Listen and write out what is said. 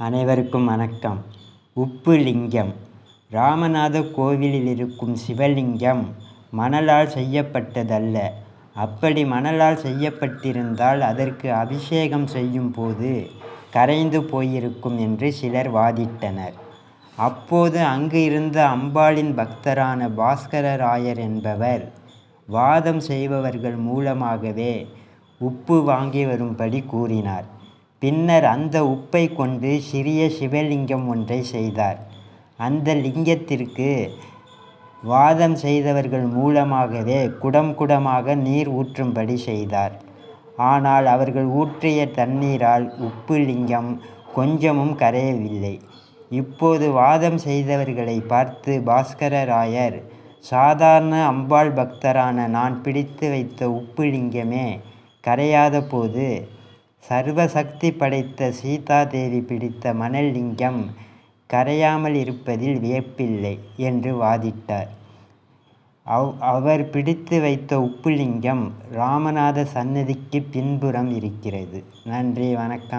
அனைவருக்கும் வணக்கம். உப்பு லிங்கம் ராமநாத கோவிலில் இருக்கும் சிவலிங்கம் மணலால் செய்யப்பட்டதல்ல. அப்படி மணலால் செய்யப்பட்டிருந்தால் அதற்கு அபிஷேகம் செய்யும் போது கரைந்து போயிருக்கும் என்று சிலர் வாதிட்டனர். அப்போது அங்கு இருந்த அம்பாளின் பக்தரான பாஸ்கரராயர் என்பவர் வாதம் செய்பவர்கள் மூலமாகவே உப்பு வாங்கி வரும்படி கூறினார். பின்னர் அந்த உப்பை கொண்டு சிறிய சிவலிங்கம் ஒன்றை செய்தார். அந்த லிங்கத்திற்கு வாதம் செய்தவர்கள் மூலமாகவே குடம் குடமாக நீர் ஊற்றும்படி செய்தார். ஆனால் அவர்கள் ஊற்றிய தண்ணீரால் உப்பு லிங்கம் கொஞ்சமும் கரையவில்லை. இப்போது வாதம் செய்தவர்களை பார்த்து பாஸ்கரராயர் சாதாரண அம்பாள் பக்தரான நான் பிடித்து வைத்த உப்பு லிங்கமே கரையாத போது சர்வசக்தி படைத்த சீதாதேவி பிடித்த மணல் லிங்கம் கரையாமல் இருப்பதில் வியப்பில்லை என்று வாதிட்டார். அவ் அவர் பிடித்து வைத்த உப்புலிங்கம் ராமநாத சன்னதிக்கு பின்புறம் இருக்கிறது. நன்றி வணக்கம்.